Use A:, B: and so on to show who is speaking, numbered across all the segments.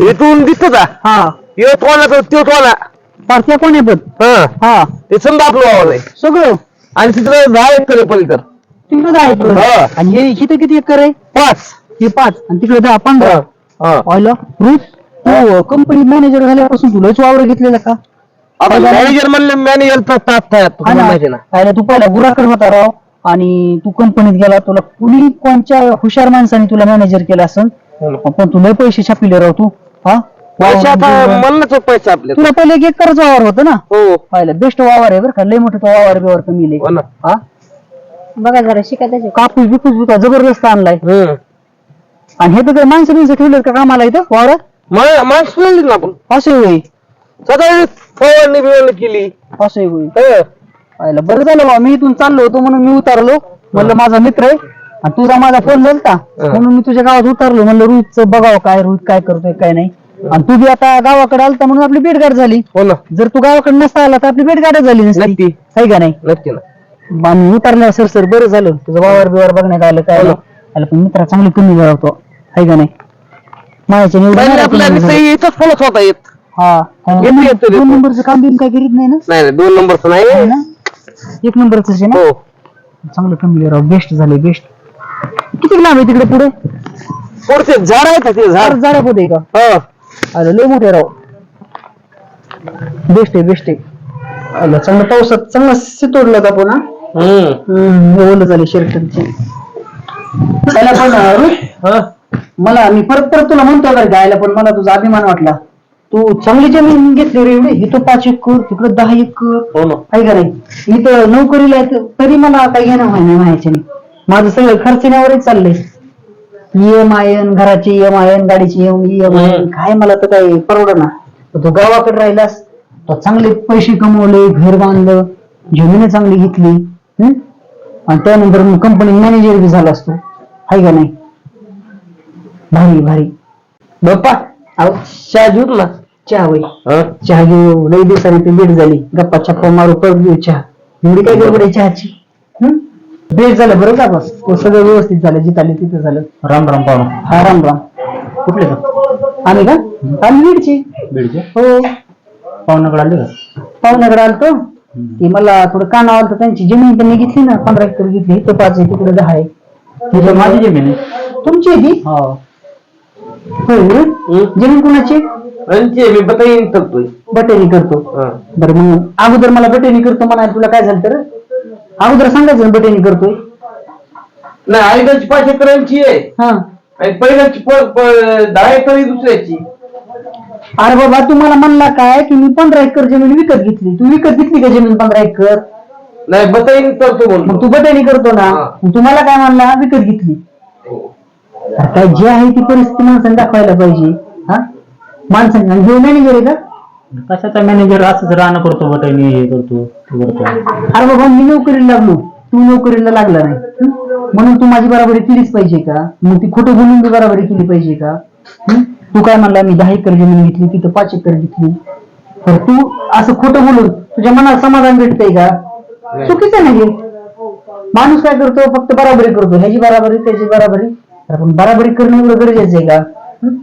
A: इथून दिसत का?
B: हा.
A: यो तोला तो तोला
B: पारख्या कोण आहे पण
A: हा.
B: हा.
A: ते समजा आपलं वावर आहे
B: सगळं.
A: आणि तिथं दहा एकर आहे पलीकडं.
B: तिकडे दहा एकर.
A: हा.
B: आणि हे इथे किती एकर आहे?
A: पाच.
B: हे पाच. आणि तिकडे दहा पंधरा.
A: हा.
B: पाहिलं? रुच तू कंपनी मॅनेजर झाल्यापासून तुला वावर घेतलेला का?
A: मॅनेजर म्हणलं मॅनेजर
B: ना.
A: माहिती ना.
B: तू पहिला गुराकडे होता राव. आणि तू कंपनीत गेला तुला कुणी कोणच्या हुशार माणसाने तुला मॅनेजर केलं असं
A: हो ना.
B: पण तुला पैसे छापिले राव तू. हा?
A: पैसे आता
B: वावर-
A: पैसे
B: तुला पहिले एक एकरच वावर होतं ना?
A: हो.
B: पाहिलं बेस्ट वावर आहे बरं का लय मोठं तो वावर बिवर कमी लय.
A: हो ना.
B: हा?
C: बघा जरा शिका त्याचे
B: कापूस बिपूस बिका जबरदस्त आणलाय.
A: हम्म.
B: आणि हे तर काय माणसं बिनसं ठेवलेत का कामाला इथं वावरात
A: मा- माणसं म्हणली ना आपण.
B: असं होई
A: सकाळी फवारणी बिवारणी केली.
B: असं होई
A: हं.
B: पाहिलं बरं झालं बा मी इथून चाललो होतो म्हणून मी उतरलो. म्हणलं माझा मित्र आहे. आणि तुझा माझा फोन झालता म्हणून मी तुझ्या गावात उतरलो. म्हणलं रोहितचं बघावं काय रोहित काय करतोय काय नाही. आणि तू बी आता गावाकडे आलता म्हणून आपली भेटगाठ झाली.
A: हो ना.
B: जर तू गावाकडे नसता आला तर आपली भेटगाठच झाली नसती.
A: नक्की.
B: आहे का नाही?
A: नक्की ना.
B: आणि उतरल्या सर सर बरं झालं. तुझं वावर बिवर बघण्यात आलं काय
A: हो.
B: आलं पण मित्रा चांगली कमी होतो आहे का नाही? माझ्या
A: पहिले आपल्या नुसतं इथंच फोनच होता येत.
B: हा. दोन नंबरचं काम बिम काय करीत नाही ना?
A: नाही नाही, दोन नंबरचं नाही.
B: आहे ना? एक नंबरच आहे ना?
A: हो.
B: चांगलं कमी राव. बेस्ट झाले बेस्ट किती लांब आहे तिकडे पुढे?
A: पुढचे झाड आहे का ते झाड.
B: झाड झाडा पोते का?
A: हा.
B: आलं लय मोठे राव. बेस्ट आहे बेस्ट आहे. आलं चांगलं पावसात चांगला शितोडला का पुन्हा?
A: हम्म.
B: ओलं झाले शर्ट त्याला पण अं, रुच,
A: हा.
B: मला मी परत परत तुला म्हणतो बरं गायला पण मला तुझा अभिमान वाटला. तू चांगली जमीन घेतली रे एवढी. इथं पाच एकर तिकडे दहा एकर.
A: हो ना.
B: आहे का नाही? इथं नोकरीला आहे तर तरी मला काही घेणं व्हाय नाही. माझं सगळं खर्चण्यावरच चाललंय. ईएम आय घराची ईएम आय गाडीची ईएम आय
A: हम्म.
B: काय मला तर काही परवड ना तू गावाकडे राहिलास तो चांगले पैसे कमवले घर बांधलं जमीन चांगली घेतली हम्म? आणि त्यानंतर मग कंपनी मॅनेजर बी झाला असतो. आहे का नाही? भारी भारी.
A: बाप्पा
B: अहो
A: चहा घेऊ ना
B: चहा
A: हा?
B: चहा घेऊ लई दिवसांनी ती भेट झाली. गप्पा छप्पा मारू परत घेऊ चहा. एवढी काय गडबड आहे चहाची? भेट झालं बरं का बस तो सगळं व्यवस्थित झालं जिथं आले तिथं झालं.
D: राम राम पाहुणा
B: हा राम राम.
D: कुठले का?
B: आम्ही का? आम्ही बीडची.
D: बीडचे?
B: हो.
D: पाहुण्याकडे आले का?
B: पाहुण्याकडे आलतो. की मला थोडं कानावर आलतं त्यांची जमीन त्यांनी घेतली ना पंधरा एकर घेतली इथं पाच आहे तिकडे दहा आहे.
D: माझी जमीन आहे.
B: तुमची आहे ती?
D: हो.
B: होय. जमीन कुणाची?
A: मी बताईन करतोय.
B: बटेनी करतो. बरं मग अगोदर मला बटेनी करतो म्हणाल तुला काय झालं तर? अगोदर सांगायचं ना बटेनी करतोय.
A: नाही आईकडची पाच एकरांची आहे.
B: हा.
A: आणि पहिल्याची प- प- दहा एकर ही दुसऱ्याची.
B: अरे बाबा तुम्हाला म्हणला काय की मी पंधरा एकर जमीन विकत घेतली. तू विकत घेतली का जमीन पंधरा एकर?
A: नाही बताईन करतो
B: मग तू बटेनी करतो ना.
A: हा.
B: मग तुम्हाला काय म्हणला? विकत घेतली. अरे काय जे आहे ती परिस्थिती माणसाने दाखवायला पाहिजे. हा? माणसाने आणि हे मॅनेजर आहे का?
D: कशाचा मॅनेजर असंच राहणं करतो बटाईने हे करतो ते करतो.
B: अरे बाबा मी नोकरीला लागलो. तू नोकरीला लागला नाही. हं? म्हणून तू माझी बराबरी केलीच पाहिजे का? मग ती खोटं बोलून बी बराबरी केली पाहिजे का? हं? तू काय म्हणला मी दहा एकर जमीन घेतली तिथं पाच एकर घेतली. तर तू असं खोटं बोलून तुझ्या मनाला समाधान भेटतंय का? चुकीचं नाही हे. माणूस काय करतो? फक्त बराबरी करतो. ह्याची बराबरी त्याची बराबरी. अरे पण बराबरी करणं एवढं गरजेचं आहे का? हं?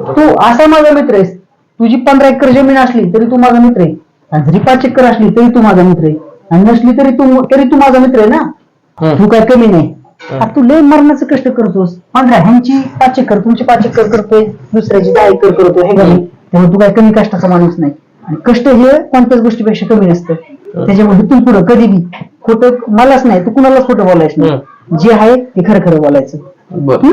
B: तू असा माझा मित्र आहेस. तुझी पंधरा एकर जमीन असली तरी तू माझा मित्र आहे. आणि जरी पाच एकर असली तरी तू माझा मित्र आहे. आणि नसली तरी तू तरी तू माझा मित्र आहे ना? तू काय कमी नाही. आता तू लय मरणाचं कष्ट करतोस. पंधरा ह्यांची पाच एकर तुमची पाच एकर करतोय. दुसऱ्याची दहा एकर करतोय. हे कमी त्यामुळे तू काय कमी कष्टाचा माणूस नाही. आणि कष्ट हे कोणत्याच गोष्टीपेक्षा कमी नसतं. त्याच्यामुळे तू पुढं कधी बी खोटं मलाच नाही तू कुणालाच खोटं बोलायचं नाही. जे आहे ते खरं खरं बोलायचं.
A: बर?